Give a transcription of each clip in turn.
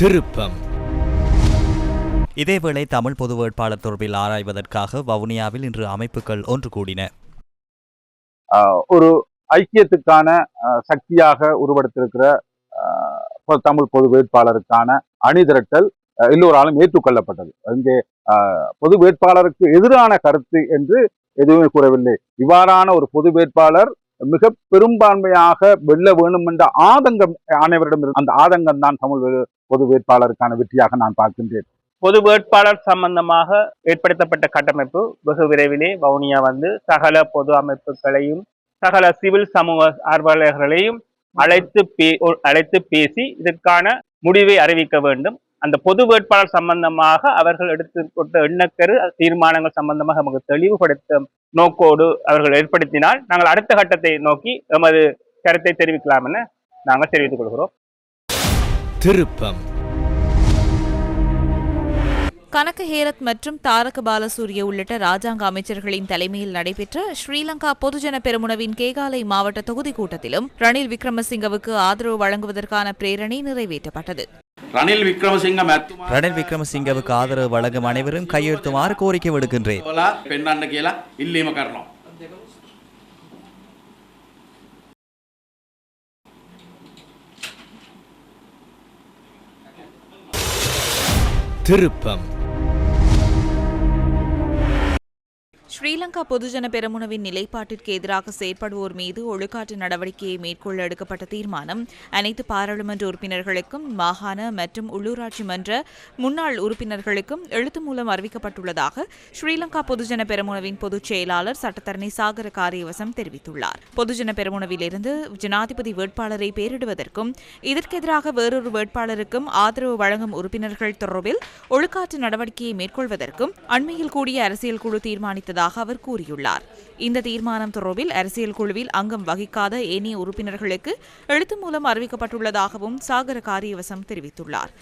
திருப்பம். இதேவேளை தமிழ் பொது வேட்பாளர் தொடர்பில் ஆராய்வதற்காக வவுனியாவில் இன்று அமைப்புகள் ஒன்று கூடின. ஒரு ஐக்கியத்துக்கான சக்தியாக உருவெடுத்திருக்கிற தமிழ் பொது வேட்பாளருக்கான அணிதிரட்டல் எல்லோராலும் ஏற்றுக்கொள்ளப்பட்டது. இங்கே பொது வேட்பாளருக்கு எதிரான கருத்து என்று எதுவுமே கூறவில்லை. இவ்வாறான ஒரு பொது வேட்பாளர் மிக பெரும்பான்மையாக வெல்ல வேண்டும் என்ற ஆதங்கம் அனைவரிடம் இருந்து அந்த ஆதங்கம் தான் தமிழ் பொது வேட்பாளருக்கான வெற்றியாக நான் பார்க்கின்றேன். பொது வேட்பாளர் சம்பந்தமாக ஏற்படுத்தப்பட்ட கட்டமைப்பு வெகு விரைவிலே வவுனியா வந்து சகல பொது அமைப்புகளையும் சகல சிவில் சமூக ஆர்வலர்களையும் அழைத்து பே அழைத்து பேசி இதற்கான முடிவை அறிவிக்க வேண்டும். அந்த பொது வேட்பாளர் சம்பந்தமாக அவர்கள் எடுத்துக்கொண்ட எண்ணக்கரு தீர்மானங்கள் சம்பந்தமாக நமக்கு தெளிவுபடுத்தும் நோக்கோடு அவர்கள் ஏற்படுத்தினால் நாங்கள் அடுத்த கட்டத்தை நோக்கி எமது கருத்தை தெரிவிக்கலாம் என நாங்கள் தெரிவித்துக் கொள்கிறோம். திருப்பம். கனக ஹேரத் மற்றும் தாரக பாலசூரிய உள்ளிட்ட ராஜாங்க அமைச்சர்களின் தலைமையில் நடைபெற்ற ஸ்ரீலங்கா பொதுஜன பெருமுனவின் கேகாலை மாவட்ட தொகுதி கூட்டத்திலும் ரணில் விக்ரமசிங்கவுக்கு ஆதரவு வழங்குவதற்கான பிரேரணை நிறைவேற்றப்பட்டது. ரணில் ரணில் விக்ரமசிங்கவுக்கு ஆதரவு வழங்கும் அனைவரும் கையெழுத்துமாறு கோரிக்கை விடுக்கின்றேன். திருப்பம் ஸ்ரீலங்கா பொதுஜன பெரமுனவின் நிலைப்பாட்டிற்கு எதிராக செயற்படுவோர் மீது ஒழுக்காற்று நடவடிக்கையை மேற்கொள்ள எடுக்கப்பட்ட தீர்மானம் அனைத்து பாராளுமன்ற உறுப்பினர்களுக்கும் மாகாண மற்றும் உள்ளூராட்சி மன்ற முன்னாள் உறுப்பினர்களுக்கும் எழுத்து மூலம் அறிவிக்கப்பட்டுள்ளதாக ஸ்ரீலங்கா பொதுஜன பெரமுனவின் பொதுச் செயலாளர் சட்டத்தரணி சாகர காரியவசம் தெரிவித்துள்ளார். பொதுஜன பெரமுனவிலிருந்து ஜனாதிபதி வேட்பாளரை பெயரிடுவதற்கும் இதற்கெதிராக வேறொரு வேட்பாளருக்கும் ஆதரவு வழங்கும் உறுப்பினர்கள் தொடர்பில் ஒழுக்காற்று நடவடிக்கையை மேற்கொள்வதற்கும் அண்மையில் கூடிய அரசியல் குழு தீர்மானித்ததாக அவர் கூறியுள்ளார் இந்த தீர்மானம் தொடர்பில் அரசியல் குழுவில் அங்கம் வகிக்காத ஏனைய உறுப்பினர்களுக்கு எழுத்து மூலம் அறிவிக்கப்பட்டுள்ளதாகவும் சாகர காரியவசம் தெரிவித்துள்ளார்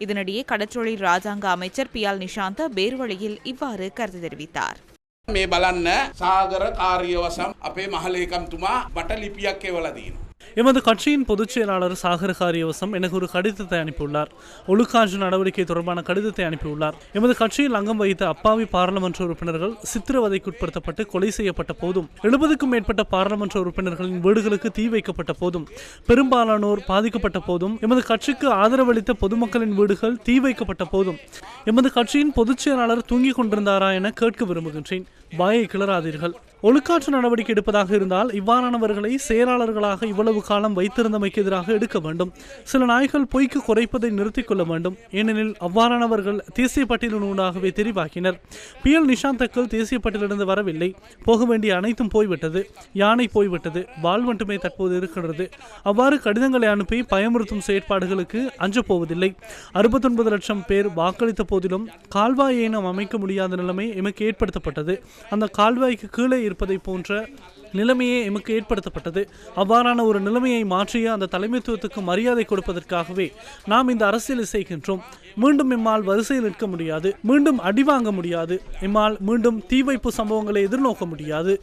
இதனிடையே கடற்றொழில் ராஜாங்க அமைச்சர் பியால் நிஷாந்த பேர்வழியில் இவ்வாறு கருத்து தெரிவித்தார் මේ බලන්න සාගර කාර්යවසම් අපේ මහලේකම්තුමා මට ලිපියක් එවල දීන. எமது கட்சியின் பொதுச் செயலாளர் சாகர் காரியவசம் எனக்கு ஒரு கடிதத்தை அனுப்பியுள்ளார். ஒழுக்காற்று நடவடிக்கை தொடர்பான கடிதத்தை அனுப்பியுள்ளார். எமது கட்சியில் அங்கம் வகித்த அப்பாவி பாராளுமன்ற உறுப்பினர்கள் சித்திரவதைக்குட்படுத்தப்பட்டு கொலை செய்யப்பட்ட போதும் எழுபதுக்கும் மேற்பட்ட பாராளுமன்ற உறுப்பினர்களின் வீடுகளுக்கு தீ வைக்கப்பட்ட போதும் பெரும்பாலானோர் பாதிக்கப்பட்ட போதும் எமது கட்சிக்கு ஆதரவளித்த பொதுமக்களின் வீடுகள் தீ வைக்கப்பட்ட போதும். எமது கட்சியின் பொதுச் செயலாளர் தூங்கிக் கொண்டிருந்தாரா என கேட்க விரும்புகின்றேன். வாயை கிளறாதீர்கள். ஒழுக்காற்று நடவடிக்கை எடுப்பதாக இருந்தால் இவ்வாறானவர்களை செயலாளர்களாக இவ்வளவு காலம் வைத்திருந்தமைக்கு எதிராக எடுக்க வேண்டும். சில நாய்கள் பொய்க்கு குறைப்பதை நிறுத்திக் கொள்ள வேண்டும். ஏனெனில் அவ்வாறானவர்கள் தேசிய பட்டியலின் ஊடாகவே தெரிவாக்கினர். பி எல் நிஷாந்தக்கள் தேசிய பட்டியலிருந்து வரவில்லை. போக வேண்டிய அனைத்தும் போய்விட்டது. யானை போய்விட்டது. வாள் மட்டுமே தற்போது இருக்கிறது அவ்வாறு கடிதங்களை அனுப்பி பயமுறுத்தும் செயற்பாடுகளுக்கு அஞ்சப் போவதில்லை. அறுபத்தொன்பது லட்சம் பேர் வாக்களித்த போதிலும் கால்வாயை நாம் அமைக்க முடியாத நிலைமை எமக்கு ஏற்படுத்தப்பட்டது. அந்த கால்வாய்க்கு கீழே இருப்பதை போன்ற நிலைமையே எமக்கு ஏற்படுத்தப்பட்டது. அவ்வாறான ஒரு நிலைமையை மாற்றிய அந்த தலைமைத்துவத்துக்கு மரியாதை கொடுப்பதற்காகவே நாம் இந்த அரசியலை செய்கின்றோம் மீண்டும் இம்மால் வரிசையில் நிற்க முடியாது. மீண்டும் அடிவாங்க முடியாது. இம்மால் மீண்டும் தீ வைப்பு சம்பவங்களை எதிர்நோக்க முடியாது.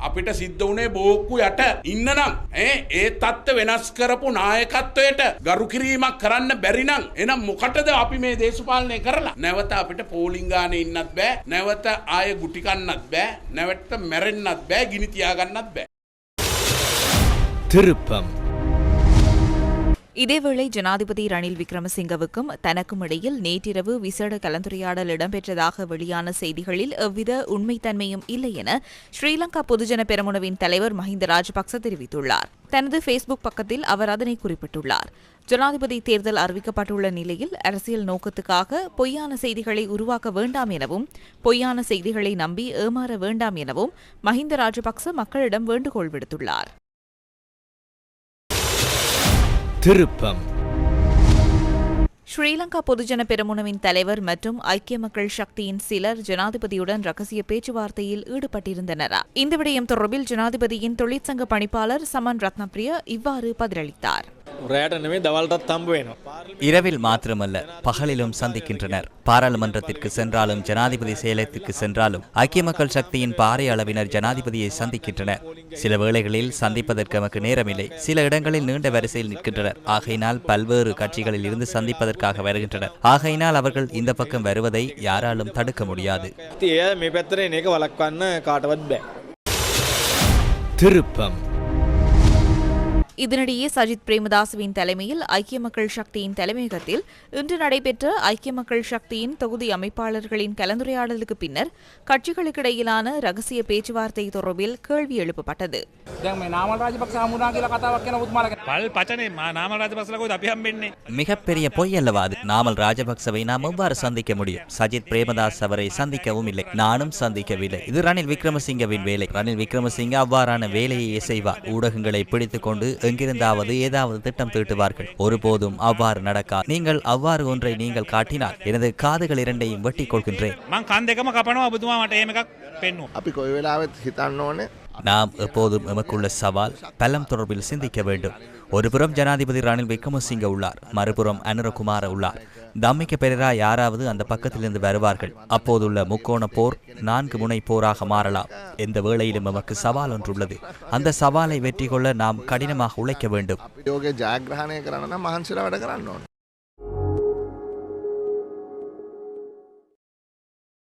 අපිට සිද්ධ වනේ බෝක්කු යට ඉන්නනම් ඒ ඒ තත්ත්ව වෙනස් කරපු නායකත්වයට ගරු කිරීමක් කරන්න බැරිනම් එනම් මොකටද අපි මේ දේශපාලනය කරලා නැවත අපිට පෝලිංගාන ඉන්නත් බෑ නැවත ආය ගුටිකන්නත් බෑ නැවත්ත මැරෙන්න්නත් බෑ ගිනිතියාගන්නත් බෑ திருப்பம் இதேவேளை ஜனாதிபதி ரணில் விக்ரமசிங்கவுக்கும் தனக்கும் இடையில் நேற்றிரவு விசேட கலந்துரையாடல் இடம்பெற்றதாக வெளியான செய்திகளில் எவ்வித உண்மைத்தன்மையும் இல்லை என ஸ்ரீலங்கா பொதுஜன பெரமுனவின் தலைவர் மஹிந்த ராஜபக்ச தெரிவித்துள்ளார். தனது ஃபேஸ்புக் பக்கத்தில் அவர் அதனை குறிப்பிட்டுள்ளார். ஜனாதிபதி தேர்தல் அறிவிக்கப்பட்டுள்ள நிலையில் அரசியல் நோக்கத்துக்காக பொய்யான செய்திகளை உருவாக்க வேண்டாம் எனவும் பொய்யான செய்திகளை நம்பி ஏமாற வேண்டாம் எனவும் மஹிந்த ராஜபக்ச மக்களிடம் வேண்டுகோள் விடுத்துள்ளார். திருப்பம். ஸ்ரீலங்கா பொதுஜன பெருமுனவின் தலைவர் மற்றும் ஐக்கிய மக்கள் சக்தியின் சிலர் ஜனாதிபதியுடன் ரகசிய பேச்சுவார்த்தையில் ஈடுபட்டிருந்தனரா. இந்த விடயம் தொடர்பில் ஜனாதிபதியின் தொழிற்சங்க பணிப்பாளர் சமன் ரத்னப்பிரிய இவ்வாறு பதிலளித்தார். இரவில் மாத்திரமல்ல பகலிலும் சந்திக்கின்றனர். பாராளுமன்றத்திற்கு சென்றாலும் ஜனாதிபதி செயலத்திற்கு சென்றாலும் ஐக்கிய மக்கள் சக்தியின் பாறை அளவினர் ஜனாதிபதியை சந்திக்கின்றனர். சில வேளைகளில் சந்திப்பதற்கு நமக்கு நேரமில்லை. சில இடங்களில் நீண்ட வரிசையில் நிற்கின்றனர். ஆகையினால் பல்வேறு கட்சிகளில் இருந்து சந்திப்பதற்கு வேலைக்காக வருகின்றனர். ஆகையினால் அவர்கள் இந்த பக்கம் வருவதை யாராலும் தடுக்க முடியாது. திருப்பம். இதனிடையே சஜித் பிரேமதாசுவின் தலைமையில் ஐக்கிய மக்கள் சக்தியின் தலைமையகத்தில் இன்று நடைபெற்ற ஐக்கிய மக்கள் சக்தியின் தொகுதி அமைப்பாளர்களின் கலந்துரையாடலுக்கு பின்னர் கட்சிகளுக்கிடையிலான ரகசிய பேச்சுவார்த்தை தொடர்பில் கேள்வி எழுப்பப்பட்டது. பல் பச்சனை நாமல் ராஜபக்சல அபியம் பெண்ணே மிகப்பெரிய பொய் அல்லவாது நாமல் ராஜபக்சவை நாம் எவ்வாறு சந்திக்க முடியும்? சஜித் பிரேமதாஸ் அவரை சந்திக்கவும் இல்லை. நானும் சந்திக்கவில்லை. இது ரணில் விக்ரமசிங்கவின் வேலை. ரணில் விக்ரமசிங்க அவ்வாறான வேலையை செய்வார் ஊடகங்களை பிடித்துக் கொண்டு எங்கிருந்தாவது ஏதாவது திட்டம் தீட்டுவார்கள். ஒருபோதும் அவ்வாறு நடக்கா? நீங்கள் அவ்வாறு ஒன்றை நீங்கள் காட்டினால் எனது காதுகள் இரண்டையும் வெட்டிக் கொள்கின்றேன். அப்படி கோயிலாவது ஹிதான் நாம் எப்போதும் எமக்குள்ள சவால் பலம் தொடர்பில் சிந்திக்க வேண்டும். ஒருபுறம் ஜனாதிபதி ரணில் விக்ரமசிங்க உள்ளார் மறுபுறம் அனுரகுமார உள்ளார். தம்மிக்கு பெயரா யாராவது அந்த பக்கத்திலிருந்து வருவார்கள். அப்போதுள்ள முக்கோண போர் நான்கு முனை போராக மாறலாம். எந்த வேளையிலும் நமக்கு சவால் ஒன்று உள்ளது அந்த சவாலை வெற்றி கொள்ள நாம் கடினமாக உழைக்க வேண்டும்.